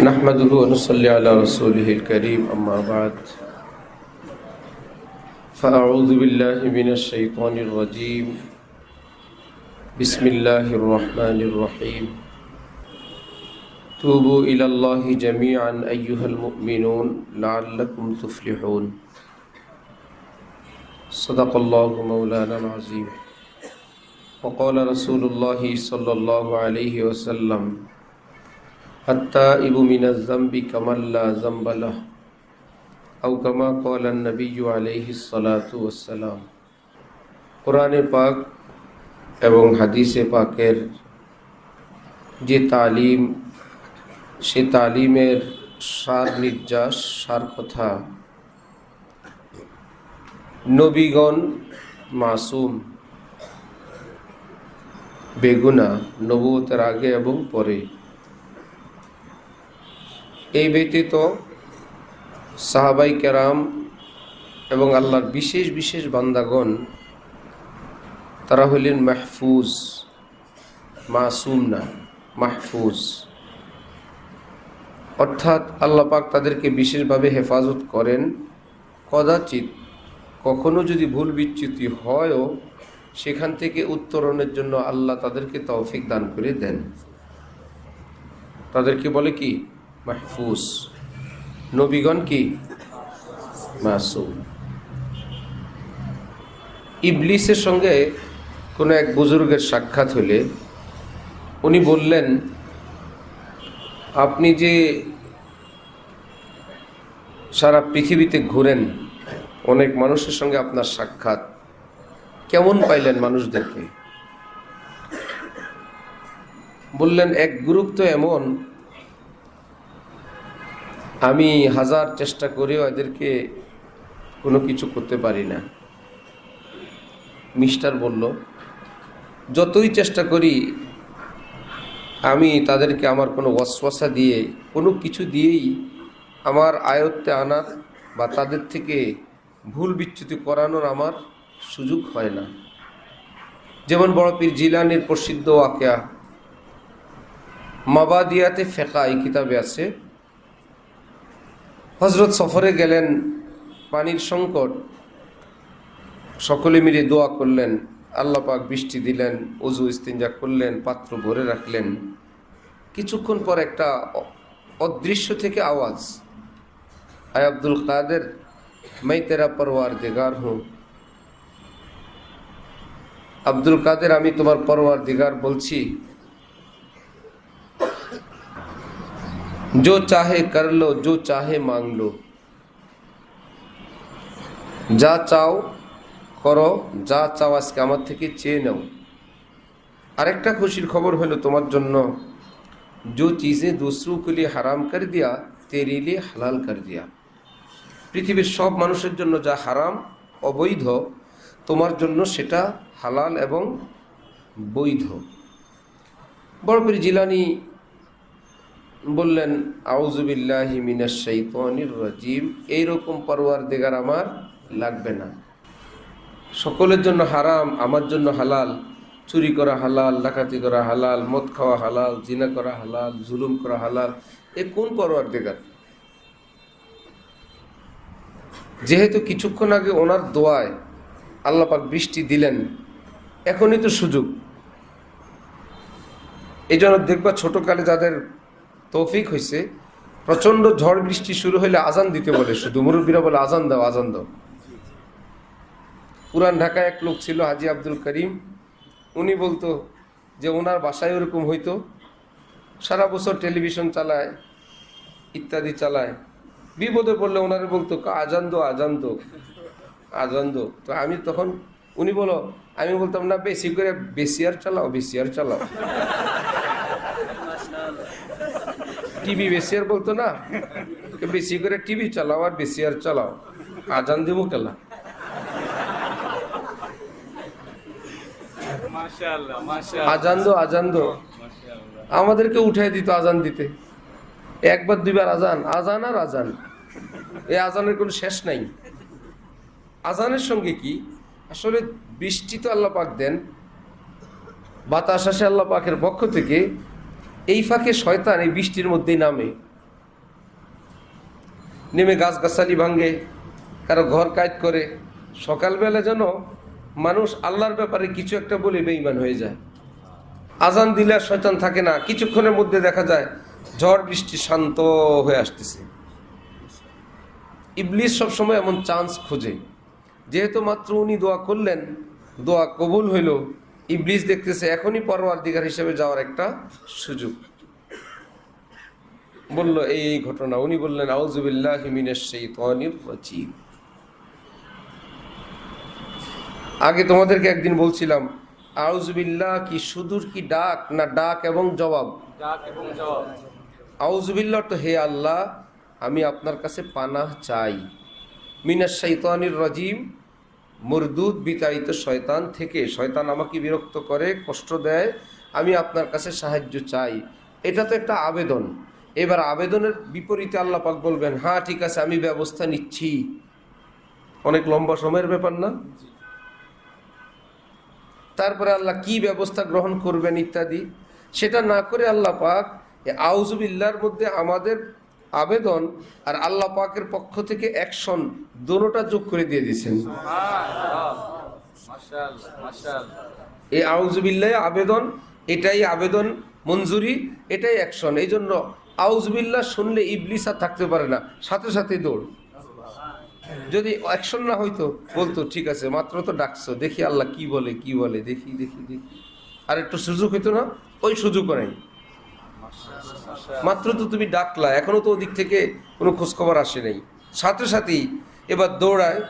نحمده ونصلي على رسوله الكريم أما بعد. فأعوذ بالله من الشيطان الرجيم. بسم الله الرحمن الرحيم. توبوا إلى الله جميعا أيها المؤمنون لعلكم تفلحون. صدق الله مولانا العظيم. وقال رسول الله صلى الله عليه وسلم التائب من الذنب كمن لا ذنب له أو كما قال النبي عليه الصلاة والسلام কোরআনে পাক এবং হাদিসে পাকের যে তালিম সে তালিমের সার নির্যাস সার কথা নবীগণ মাসুম বেগুনা নবুয়তের আগে এবং পরে এই ব্যতীত সাহাবাই কেরাম এবং আল্লাহর বিশেষ বিশেষ বান্দাগণ, তারা হইলেন মাহফুজ, মাসুম না, মাহফুজ। অর্থাৎ আল্লাহ পাক তাদেরকে বিশেষভাবে হেফাজত করেন। কদাচিৎ কখনো যদি ভুল বিচ্যুতি হয়ও, সেখান থেকে উত্তরণের জন্য আল্লাহ তাদেরকে তৌফিক দান করে দেন। তাদেরকে বলে কি? মাহফুজ। নবীগণ কি? মাসুম। ইবলিসের সঙ্গে কোনো এক বুজুর্গের সাক্ষাৎ হলে উনি বললেন, আপনি যে সারা পৃথিবীতে ঘুরেন, অনেক মানুষের সঙ্গে আপনার সাক্ষাৎ, কেমন পাইলেন মানুষদেরকে? বললেন, এক গ্রুপ তো এমন আমি হাজার চেষ্টা করেও এদেরকে কোনো কিছু করতে পারি না। মিস্টার বলল, যতই চেষ্টা করি, আমি তাদেরকে আমার কোনো ওয়াসওয়াসা দিয়ে, কোনো কিছু দিয়েই আমার আয়ত্তে আনার বা তাদের থেকে ভুল বিচ্যুতি করানোর আমার সুযোগ হয় না। যেমন বড় পীর জিলানির প্রসিদ্ধ ওয়াকিয়া, মাবাদিয়াতে ফেকা এই কিতাবে আছে হজরত সফরে গেলেন, পানির সংকট। সকলে মিলে দোয়া করলেন, আল্লাহ পাক বৃষ্টি দিলেন, উজু ইস্তিনজা করলেন, পাত্র ভরে রাখলেন। কিছুক্ষণ পর একটা অদৃশ্য থেকে আওয়াজ, আয় আব্দুল কাদের মাই তেরা পরওয়ার দিগার হুঁ আব্দুল কাদের, আমি তোমার পরওয়ার দিগার বলছি। जो चाहे कर लो जो चाहे मांग लो যা চাও করো যা চাও আজকে আমার থেকে চেয়ে নাও আরেকটা খুশির খবর হলো তোমার জন্য जो चीज़ें दूसरों के लिए হারাম कर दिया तेरे लिए হালাল कर दिया পৃথিবীর সব মানুষের জন্য যা হারাম অবৈধ তোমার জন্য সেটা হালাল এবং বৈধ বড়পীর জিলানি বললেন আউজুবিল্লাহি মিনাশ শাইতানির রাজিম, এইরকম পরওয়ার দেগার আমার লাগবে না। সকলের জন্য হারাম, আমার জন্য হালাল। চুরি করা হালাল, ডাকাতি করা হালাল, মদ খাওয়া হালাল, জিনা করা হালাল, জুলুম করা হালাল, এ কোন পরওয়ার দেগার যেহেতু কিছুক্ষণ আগে ওনার দোয়ায় আল্লাপাক বৃষ্টি দিলেন, এখনই তো সুযোগ। এই জন্য দেখবা ছোটোকালে যাদের তৌফিক হয়েছে প্রচণ্ড ঝড় বৃষ্টি শুরু হলে আজান দিতে বলে শুধু। মুরব্বীরা বলে, আজান দাও আজান দাও। পুরান ঢাকায় এক লোক ছিল, হাজি আব্দুল করিম। উনি বলতো যে, ওনার বাসায় ওরকম হইতো। সারা বছর টেলিভিশন চালায়, ইত্যাদি চালায়। বিপদে পড়লে ওনারে বলতো, আজান দো আজান দো আজান দো তো আমি তখন, উনি বলো, আমি বলতাম, না, বেশি করে, বেশি আর চালাও, বেশি আর চালাও। টিভি বেশি আর বলতো না বেশি করে টিভি চালাও আর বেশি আর চালাও। আজান দিব কেলা? আজান দো আজান দো। আমাদেরকে উঠাই দিত আজান দিতে। একবার দুইবার আজান আজান আর আজান। এই আজানের কোনো শেষ নাই। আজানের সঙ্গে কি? আসলে বৃষ্টি তো আল্লাহ পাক দেন বাতাস আসে আল্লাহ পাকের পক্ষ থেকে এই ফাঁকে শয়তান এই বৃষ্টির মধ্যেই নামে। নেমে গাছগাছালি ভাঙ্গে কারও ঘর কাজ করে। সকালবেলা যেন মানুষ আল্লাহর ব্যাপারে কিছু একটা বলে বেঈমান হয়ে যায়। আজান দিলে আর শয়তান থাকে না। কিছুক্ষণের মধ্যে দেখা যায় ঝড় বৃষ্টি শান্ত হয়ে আসতেছে। ইবলিস সবসময় এমন চান্স খোঁজে। যেহেতু মাত্র উনি দোয়া করলেন, দোয়া কবুল হইল ইবলিস দেখতেছে এখনই পরওয়ার দিগার হিসেবে যাওয়ার একটা সুযোগ। বলল এই এই ঘটনা। উনি বললেন আউজুবিল্লাহ হিমিনের আগে তোমাদেরকে একদিন বলছিলাম আউজুবিল্লাহ কি সুদূর কি ডাক না ডাক এবং জবাব? ডাক এবং জবাব। আউজুবিল্লাহ তো হে আল্লাহ আমি আপনার কাছে পানাহ চাই। মিনাস শৈতানির রাজিম মুরদুদ বিতাড়িত শয়তান থেকে, শয়তান আমাকে বিরক্ত করে, কষ্ট দেয়, আমি আপনার কাছে সাহায্য চাই। এটা তো একটা আবেদন। এবার আবেদনের বিপরীতে আল্লাহ পাক বলবেন হ্যাঁ ঠিক আছে, আমি ব্যবস্থা নিচ্ছি। অনেক লম্বা সময়ের ব্যাপার না? তারপরে আল্লাহ কি ব্যবস্থা গ্রহণ করবেন ইত্যাদি? সেটা না করে আল্লাহ পাক আউজুবিল্লার মধ্যে আমাদের আবেদন আর আল্লাহ পাকের পক্ষ থেকে অ্যাকশন দোনোটা যোগ করে দিয়ে দিয়েছেন। এই আউজুবিল্লাহ আবেদন, এটাই আবেদন মঞ্জুরি, এটাই অ্যাকশন। এই জন্য আউজবিল্লাহ শুনলে ইবলিস আর থাকতে পারে না। সাথে সাথে দৌড়। যদি অ্যাকশন না হইতো, বলতো, ঠিক আছে, মাত্র তো ডাকছো, দেখি আল্লাহ কি বলে কি বলে, দেখি দেখি দেখি। আর একটু সুযোগ হইতো না, ওই সুযোগও নেই। মাত্র তো তুমি ডাকলা, এখনও তো ওদিক থেকে কোনো খোঁজখবর আসে নাই। সাথে সাথেই এবার দৌড়ায়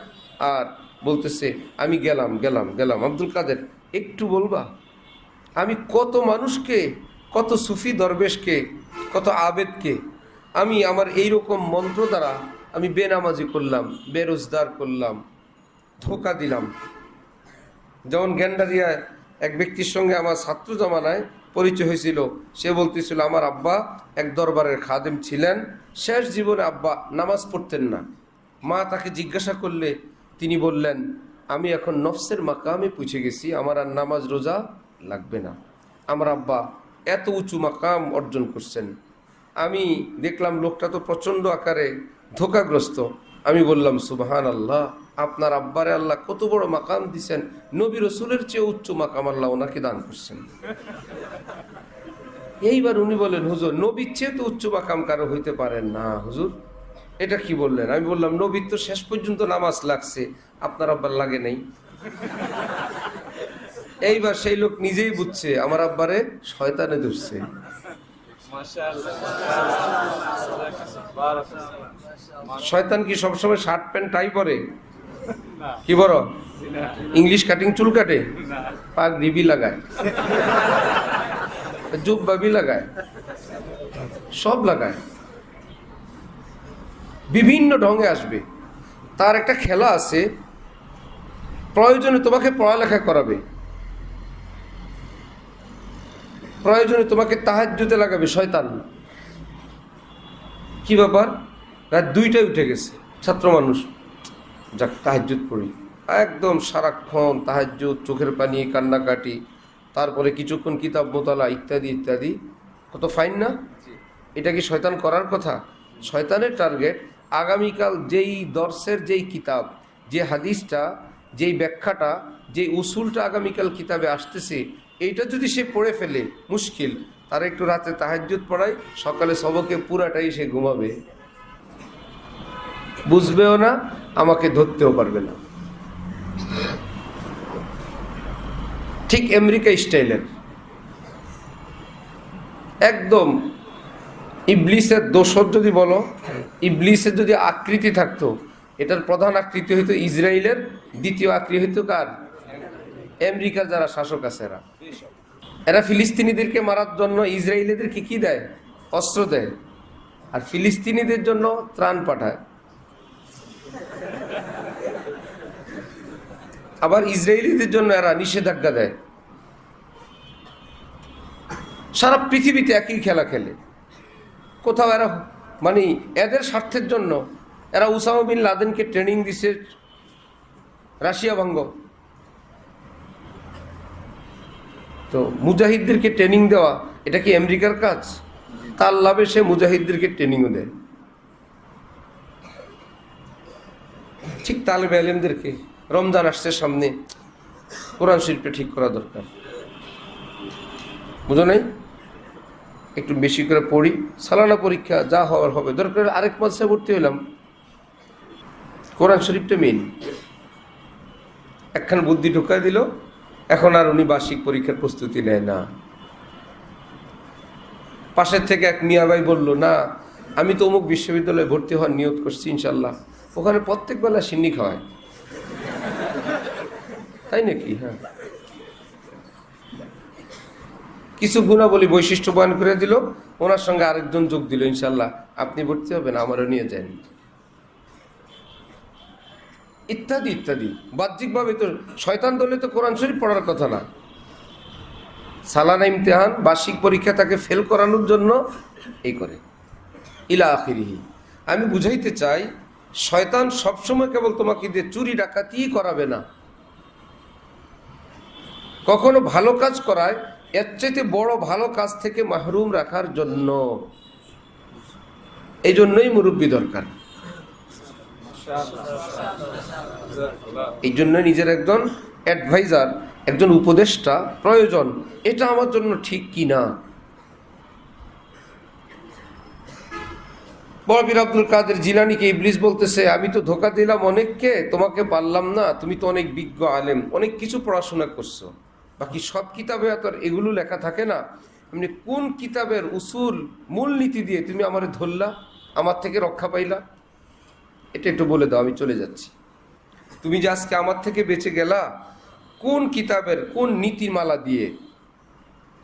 আর বলতেছে, আমি গেলাম গেলাম গেলাম। আব্দুল কাদের, একটু বলবা? আমি কত মানুষকে, কত সুফি দরবেশকে, কত আবেদকে, আমি আমার এই রকম মন্ত্র দ্বারা আমি বেনামাজি করলাম, বেরোজগার করলাম, ধোকা দিলাম। যেমন গ্যান্ডারিয়ায় এক ব্যক্তির সঙ্গে আমার ছাত্র জমানায় পরিচয় হয়েছিল। সে বলতেছিল, আমার আব্বা এক দরবারের খাদেম ছিলেন। শেষ জীবনে আব্বা নামাজ পড়তেন না। মা তাকে জিজ্ঞাসা করলে, তিনি বললেন, আমি এখন নফসের মাকামে পুছে গেছি। আমার আর নামাজ রোজা লাগবে না। আমার আব্বা এত উঁচু মাকাম অর্জন করছেন। আমি দেখলাম লোকটা তো প্রচণ্ড আকারে ধোকাগ্রস্ত। আমি বললাম সুবাহান আল্লাহ আপনার আব্বারে আল্লাহ কত বড় মাকাম দিছেন। নবী রসুলের চেয়ে উচ্চ মাকাম আল্লাহ ওনাকে দান করছেন। এইবার উনি বলেন হুজুর, নবীর চেয়ে তো উচ্চ মাকাম কারও হইতে পারেন না, হুজুর। এটা কি বললেন? আমি বললাম, নবীর তো শেষ পর্যন্ত নামাজ লাগছে, আপনার আব্বার লাগে নেই। এইবার সেই লোক নিজেই বুঝছে, আমার আব্বারে শয়তানে ধরছে। শয়তান কি সবসময় শার্ট প্যান্ট টাই পরে? কি বড় ইংলিশ কাটিং চুল কাটে? পাক রিবি লাগায়। জুব বাবি লাগায়। সব লাগায়। বিভিন্ন ঢঙ্গে আসবে। তার একটা খেলা আছে। প্রয়োজনে তোমাকে পড়ালেখা করাবে। প্রয়োজনে তোমাকে তাহাজ্জুতে লাগাবে, শয়তান। কি ব্যাপার? রাত দুইটায় উঠে গেছে, ছাত্র মানুষ। যাক তাহাজ্জুদ পড়ি। একদম সারাক্ষণ তাহাজ্জুদ চোখের পানি কান্নাকাটি তারপরে কিছুক্ষণ কিতাব মোতালা ইত্যাদি ইত্যাদি। কত ফাইন না? এটা কি শয়তান করার কথা? শয়তানের টার্গেট আগামীকাল যেই দর্শের যেই কিতাব যে হাদিসটা যেই ব্যাখ্যাটা যেই উসুলটা আগামীকাল কিতাবে আসতেছে এইটা যদি সে পড়ে ফেলে মুশকিল। তার একটু রাতে তাহাজ্জুদ পড়ায় সকালে সবকে পুরাটাই সে ঘুমাবে। বুঝবেও না, আমাকে ধরতেও পারবে না। ঠিক আমেরিকা স্টাইলের একদম ইবলিসের দোষর যদি বলো, ইবলিসের যদি আকৃতি থাকতো, এটার প্রধান আকৃতি হইতো ইসরায়েলের দ্বিতীয় আকৃতি হইতো কার? আমেরিকার যারা শাসক আছে এরা। এরা ফিলিস্তিনিদেরকে মারার জন্য ইসরায়েলিদেরকে কি দেয়? অস্ত্র দেয়। আর ফিলিস্তিনিদের জন্য ত্রাণ পাঠায়। আবার ইসরায়েলিদের জন্য এরা নিষেধাজ্ঞা দেয়। সারা পৃথিবীতে একই খেলা খেলে। কোথাও এরা মানে এদের স্বার্থের জন্য এরা উসামা বিন লাদেনকে ট্রেনিং দিছে রাশিয়া ভঙ্গ। তো মুজাহিদদেরকে ট্রেনিং দেওয়া, এটা কি আমেরিকার কাজ? তার লাভে সে মুজাহিদদেরকে ট্রেনিংও দেয়। ঠিক তালেবে আলেমদেরকে রমজান আসছে সামনে কোরআন শরীফটা ঠিক করা দরকার। বুঝো নাই? একটু বেশি করে পড়ি, সালানা পরীক্ষা যা হওয়ার হবে। দরকার আরেক মাসে ভর্তি হইলাম। কোরআন শরীফটা মেন একখান বুদ্ধি ঢুকাই দিল, এখন আর উনি বার্ষিক পরীক্ষার প্রস্তুতি নেয় না। পাশের থেকে এক মিয়া ভাই বলল, না, আমি তো অমুক বিশ্ববিদ্যালয়ে ভর্তি হওয়ার নিয়োগ করছি ইনশাল্লাহ ওখানে প্রত্যেক বেলা সিন্নি খাওয়ায়। তাই নাকি? হ্যাঁ। কিছু গুণাবলী বৈশিষ্ট্য বয়ন করে দিল, ওনার সঙ্গে আরেকজন যোগ দিল ইনশাল্লাহ আপনি ভর্তি হবেন, আমারও নিয়ে যান। ইত্যাদি ইত্যাদি। বাহ্যিকভাবে তো শয়তান দলে তো কোরআন শরীফ পড়ার কথা না। সালানা ইমতেহান, বার্ষিক পরীক্ষা তাকে ফেল করানোর জন্য এই করে। ইলা আখিরিহি। আমি বুঝাইতে চাই শয়তান সবসময় কেবল তোমাকে দিয়ে চুরি ডাকাতিই করাবে না। কখনো ভালো কাজ করায়, এর চাইতে বড় ভালো কাজ থেকে মাহরুম রাখার জন্য। এই জন্যই মুরব্বী দরকার। এই জন্য নিজের একজন অ্যাডভাইজার একজন উপদেষ্টা প্রয়োজন। এটা আমার জন্য ঠিক কি না? বড়বীর আব্দুল কাদের জিলানিকে ইবলিস বলতেছে, আমি তো ধোকা দিলাম অনেককে, তোমাকে পারলাম না। তুমি তো অনেক বিজ্ঞ আলেম, অনেক কিছু পড়াশোনা করছ। বাকি সব কিতাবে তো আর এগুলো লেখা থাকে না। এমনি কোন কিতাবের উসুল, মূলনীতি দিয়ে তুমি আমার ধরলা, আমার থেকে রক্ষা পাইলা? এটা একটু বলে দাও, আমি চলে যাচ্ছি। তুমি যে আজকে আমার থেকে বেঁচে গেলা, কোন কিতাবের, কোন নীতিমালা দিয়ে,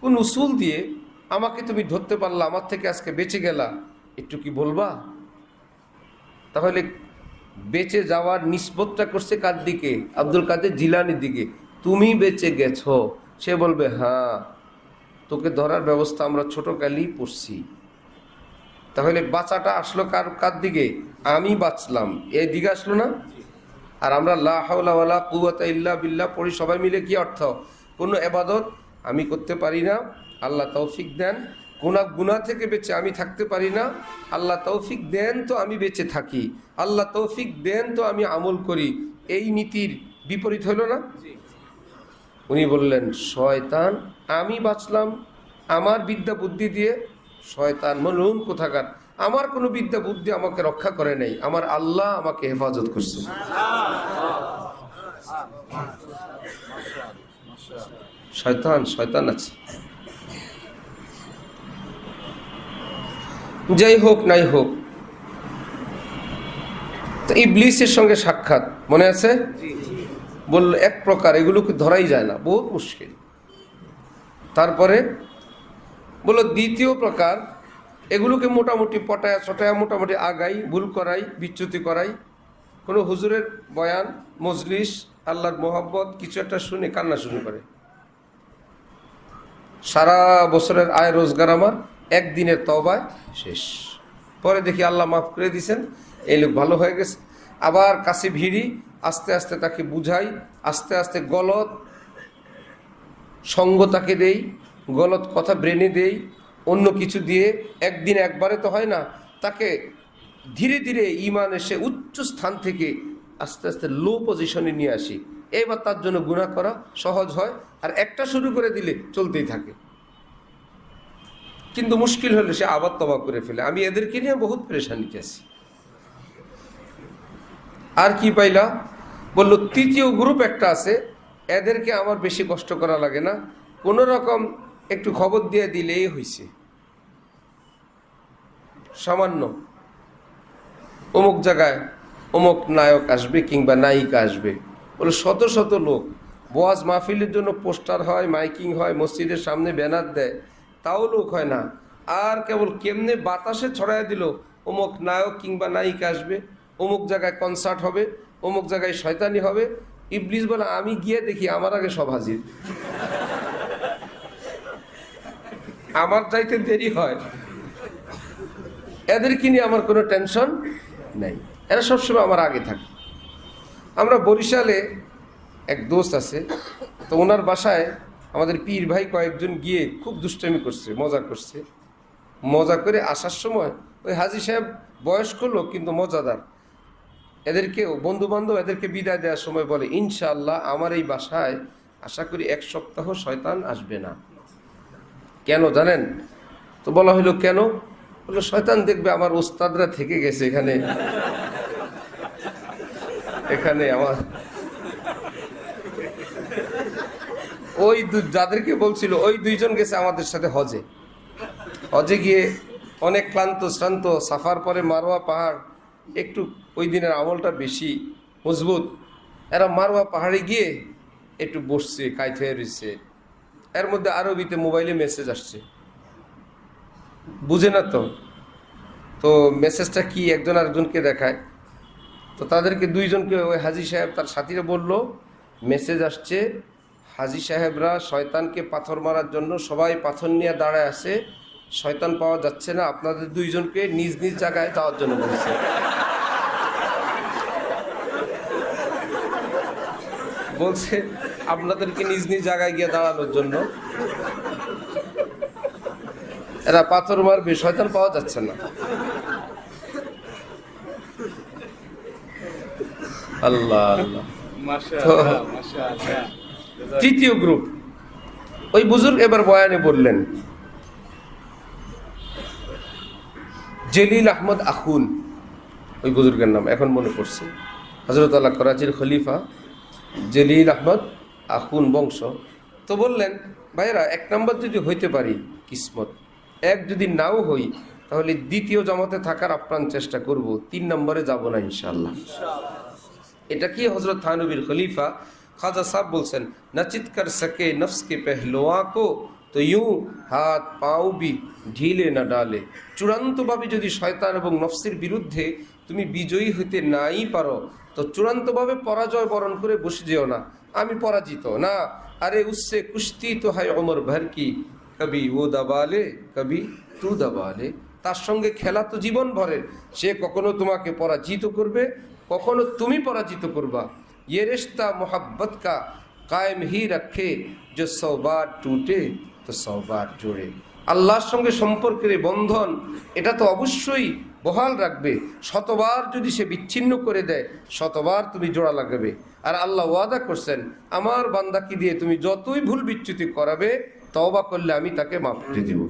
কোন উসুল দিয়ে আমাকে তুমি ধরতে পারলা, আমার থেকে আজকে বেঁচে গেলা? একটু কি বলবা? তাহলে বেঁচে যাওয়ার নিষ্পত্তা করছে কার দিকে? আব্দুল কাদের জিলানির দিকে। তুমি বেঁচে গেছো। সে বলবে হ্যাঁ তোকে ধরার ব্যবস্থা আমরা ছোটকালেই পড়ছি তাহলে বাঁচাটা আসলো কার কার দিকে? আমি বাঁচলাম। এই দিকে আসলো না? আর আমরা লা হাওলা ওয়ালা ইল্লা বিল্লাহ পড়ি সবাই মিলে কি অর্থ? কোনো এবাদত আমি করতে পারি না। আল্লাহ তৌফিক দেন। কোনা গুণা থেকে বেঁচে আমি থাকতে পারি না। আল্লাহ তৌফিক দেন তো আমি বেঁচে থাকি। আল্লাহ তৌফিক দেন তো আমি আমল করি। এই নীতির বিপরীত হলো না? উনি বললেন শয়তান আমি বাঁচলাম। আমার বিদ্যা বুদ্ধি দিয়ে শয়তান মনুন কোথাকার? আমার কোনো বিদ্যা বুদ্ধি আমাকে রক্ষা করে নাই। আমার আল্লাহ আমাকে হেফাজত করছে। শয়তান শয়তান আছে। যাই হোক নাই হোক। তো ইবলিসের সঙ্গে সাক্ষাৎ মনে আছে? বলল এক প্রকার এগুলোকে ধরাই যায় না বহুত মুশকিল। তারপরে বলল দ্বিতীয় প্রকার এগুলোকে মোটামুটি পটায়া ছটায়া মোটামুটি আগাই ভুল করাই বিচ্যুতি করাই। কোনো হুজুরের বয়ান মজলিস আল্লাহর মোহাব্বত কিছু একটা শুনে কান্না শুরু করে। সারা বছরের আয় রোজগার আমার একদিনের তবায় শেষ। পরে দেখি আল্লাহ মাফ করে দিয়েছেন এই লোক ভালো হয়ে গেছে। আবার কাছে ভিড়ি আস্তে আস্তে তাকে বুঝাই আস্তে আস্তে গলত সঙ্গ তাকে দেই গলত কথা ব্রেনে দেই অন্য কিছু দিয়ে। একদিন একবারে তো হয় না তাকে ধীরে ধীরে ইমান এসে উচ্চ স্থান থেকে আস্তে আস্তে লো পজিশনে নিয়ে আসি। এবার তার জন্য গুণা করা সহজ হয় আর একটা শুরু করে দিলে চলতেই থাকে। কিন্তু মুশকিল হলে সে আবার তবা করে ফেলে। আমি এদেরকে নিয়ে বহুত পরেশানিতে আছি আর কি পাইলা? বলল, তৃতীয় গ্রুপ একটা আছে, এদেরকে আমার বেশি কষ্ট করা লাগে না। কোনো রকম একটু খবর দিয়ে দিলেই হয়েছে সামান্য। অমুক জায়গায় অমুক নায়ক আসবে কিংবা নায়িকা আসবে। বলে শত শত লোক। বোয়াজ মাহফিলের জন্য পোস্টার হয়, মাইকিং হয়, মসজিদের সামনে ব্যানার দেয়। তাও লোক হয় না। আর কেবল কেমনে বাতাসে ছড়ায় দিল, অমুক নায়ক কিংবা নায়িকা আসবে, অমুক জায়গায় কনসার্ট হবে, অমুক জায়গায় শয়তানি হবে, ইবলিস বলে, আমি গিয়ে দেখি, আমার আগে সব হাজির। আমার চাইতে দেরি হয়। এদেরকে নিয়ে আমার কোনো টেনশন নেই। এরা সবসময় আমার আগে থাকে। আমরা বরিশালে এক দোস্ত আছে, তো ওনার বাসায় আমাদের পীর ভাই কয়েকজন গিয়ে খুব দুষ্টামি করছে, মজা করছে। মজা করে আসার সময় ওই হাজি সাহেব বয়স্ক লোক কিন্তু মজাদার। এদেরকেও বন্ধু বান্ধব এদেরকে বিদায় দেওয়ার সময় বলে, ইনশাআল্লাহ আমার এই বাসায় আশা করি এক সপ্তাহ শয়তান আসবে না। কেন জানেন? তো বলা হলো, কেন? বলল, শয়তান দেখবে আমার ওস্তাদরা থেকে গেছে এখানে। এখানে আমার ওই যাদেরকে বলছিল, ওই দুইজন গেছে আমাদের সাথে হজে। হজে গিয়ে অনেক ক্লান্ত, শ্রান্ত, সাফার পরে মারোয়া পাহাড়, একটু ওই দিনের আমলটা বেশি মজবুত। এরা মারোয়া পাহাড়ে গিয়ে একটু বসছে কাইত হয়ে রয়েছে। এর মধ্যে আরবিতে মোবাইলে মেসেজ আসছে। বুঝে না তো? তো মেসেজটা কি একজন আরেকজনকে দেখায়? তো তাদেরকে দুইজনকে ওই হাজি সাহেব তার সাথীরা বলল, মেসেজ আসছে হাজি সাহেবরা শয়তানকে পাথর মারার জন্য সবাই পাথর নিয়ে দাঁড়ায় আছে। শয়তান পাওয়া যাচ্ছে না। আপনাদের দুইজনকে নিজ নিজ জায়গায় যাওয়ার জন্য বলছে। বলছে আপনাদেরকে নিজ নিজ জায়গায় গিয়ে দাঁড়ানোর জন্য। এরা পাথর মারবে শয়তান পাওয়া যাচ্ছে না। আল্লাহ আল্লাহ। তৃতীয় গ্রুপ। ওই বুজুর্গ এবার বয়ানে বললেন জলিল আহমদ আখুন ওই বুজুর্গের নাম এখন মনে পড়ছে হজরত আল্লাহ করাচির খলিফা জলিল আহমদ আখুন বংশ। তো বললেন ভাইরা এক নম্বর যদি হইতে পারি কিসমত। এক যদি নাও হই তাহলে দ্বিতীয় জামাতে থাকার আপ্রাণ চেষ্টা করব তিন নম্বরে যাব না ইনশাল্লাহ এটা কি হজরত থানবীর খলিফা খাজা সাহ বলছেন না চিৎকার সকে নফসকে পেহলোয়া কো তো ইউঁ হাত পাও বি ঢিলে না ডালে চূড়ান্তভাবে যদি শয়তান এবং নফসির বিরুদ্ধে তুমি বিজয়ী হতে নাই পারো তো চূড়ান্তভাবে পরাজয় বরণ করে বসে যেও না আমি পরাজিত না আরে উসে কুস্তি তো হায় অমর ভর কি কবি ও দাবালে কবি তু দাবালে তার সঙ্গে খেলা তো জীবন ভরে সে কখনো তোমাকে পরাজিত করবে কখনো তুমি পরাজিত করবা ये रिश्ता मोहब्बत का कायम ही रखे जो सौ बार टूटे তো সবার জোড়ে আল্লাহর সঙ্গে সম্পর্কের এই বন্ধন এটা তো অবশ্যই বহাল রাখবে শতবার যদি সে বিচ্ছিন্ন করে দেয় শতবার তুমি জোড়া লাগাবে আর আল্লাহ ওয়াদা করছেন আমার বান্দাকে দিয়ে তুমি যতই ভুল বিচ্যুতি করাবে তওবা করলে আমি তাকে মাফ করে দিব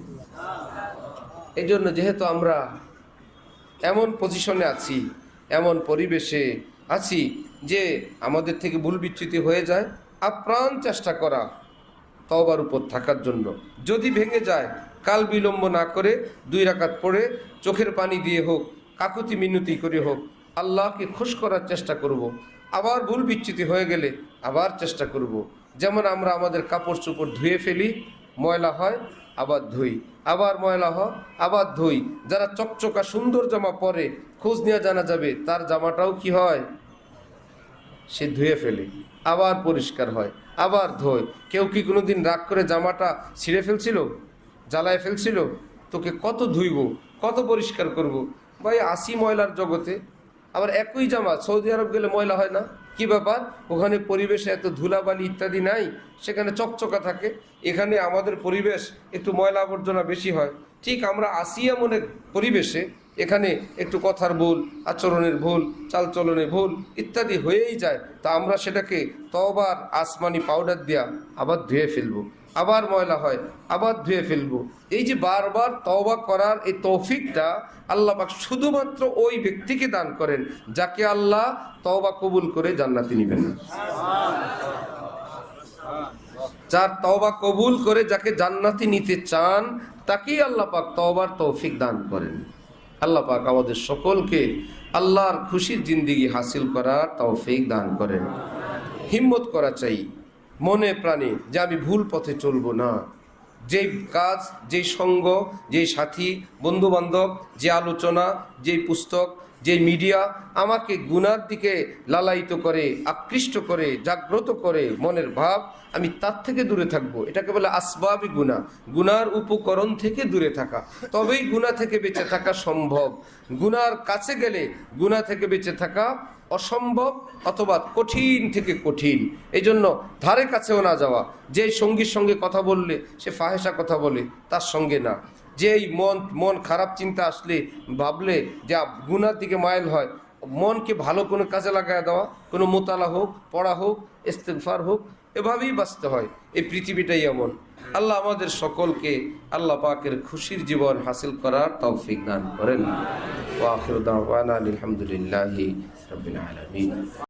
এই জন্য যেহেতু আমরা এমন পজিশনে আছি এমন পরিবেশে আছি যে আমাদের থেকে ভুল বিচ্যুতি হয়ে যায়, আপ্রাণ চেষ্টা করা তওবার উপর থাকার জন্য যদি ভেঙে যায়, কাল বিলম্ব না করে দুই রাকাত পড়ে চোখের পানি দিয়ে হোক, কাকুতি মিনতি করে হোক, আল্লাহকে খুশ করার চেষ্টা করব। আবার ভুল বিচ্যুতি হয়ে গেলে আবার চেষ্টা করব। যেমন আমরা আমাদের কাপড় চোপড় ধুয়ে ফেলি, ময়লা হয়, আবার ধুই আবার ময়লা হয়, আবার ধুই যারা চকচকা সুন্দর জামা পরে খোঁজ নিয়ে জানা যাবে, তার জামাটাও কি হয়? সে ধুয়ে ফেলে, আবার পরিষ্কার হয়, আবার ধোয়। কেউ কি কোনো দিন রাগ করে জামাটা ছিঁড়ে ফেলছিল? জ্বালায় ফেলছিল? তোকে কত ধুইব, কত পরিষ্কার করব? ভাই আসি ময়লার জগতে। আবার একই জামা, সৌদি আরব গেলে ময়লা হয় না? কি ব্যাপার? ওখানে পরিবেশে এত ধুলাবালি ইত্যাদি নাই? সেখানে চকচকা থাকে। এখানে আমাদের পরিবেশ একটু ময়লা আবর্জনা বেশি হয়। ঠিক আমরা আসি এমন এক পরিবেশে এখানে একটু কথার ভুল, আচরণের ভুল চালচলনে ভুল ইত্যাদি হয়েই যায়, তা আমরা সেটাকে তবার আসমানি পাউডার দিয়া আবার ধুয়ে ফেলব। আবার ময়লা হয়, আবার ধুয়ে ফেলব। এই যে বারবার তওবা করার এই তৌফিকটা আল্লাহ পাক শুধুমাত্র ওই ব্যক্তিকে দান করেন, যাকে আল্লাহ তওবা কবুল করে জান্নাতি নেবেন যার তওবা কবুল করে যাকে জান্নাতি নিতে চান, তাকেই আল্লাহ পাক তওবার তৌফিক দান করেন। আল্লাহ পাক আমাদের সকলকে আল্লাহর খুশির জিন্দিগি হাসিল করার তৌফিক দান করেন। হিম্মত করা চাই, মনে প্রাণে যে আমি ভুল পথে চলবো না। যে কাজ, যে সঙ্গ, যে সাথী বন্ধু বান্ধব যে আলোচনা, যে পুস্তক যে মিডিয়া আমাকে গুনার দিকে লালায়িত করে, আকৃষ্ট করে, জাগ্রত করে মনের ভাব, আমি তার থেকে দূরে থাকব। এটাকে বলে আসবাবি গুণা। গুনার উপকরণ থেকে দূরে থাকা। তবেই গুণা থেকে বেঁচে থাকা সম্ভব। গুনার কাছে গেলে গুণা থেকে বেঁচে থাকা অসম্ভব অথবা কঠিন থেকে কঠিন। এই জন্য ধারে কাছেও না যাওয়া। যে সঙ্গীর সঙ্গে কথা বললে, সে ফাহেসা কথা বলে, তার সঙ্গে না। যেই মন মন খারাপ চিন্তা আসলে ভাবলে যা গুনার দিকে মাইল হয়, মনকে ভালো কোনো কাজে লাগায় দেওয়া, কোনো মোতালা হোক, পড়া হোক, ইস্তেগফার হোক, এভাবেই বাঁচতে হয়। এই পৃথিবীটাই এমন। আল্লাহ আমাদের সকলকে আল্লাহ পাকের খুশির জীবন হাসিল করার তৌফিক দান করেন। ওয়া আখিরু দাওয়ানা আলহামদুলিল্লাহি রাব্বিল আলামিন।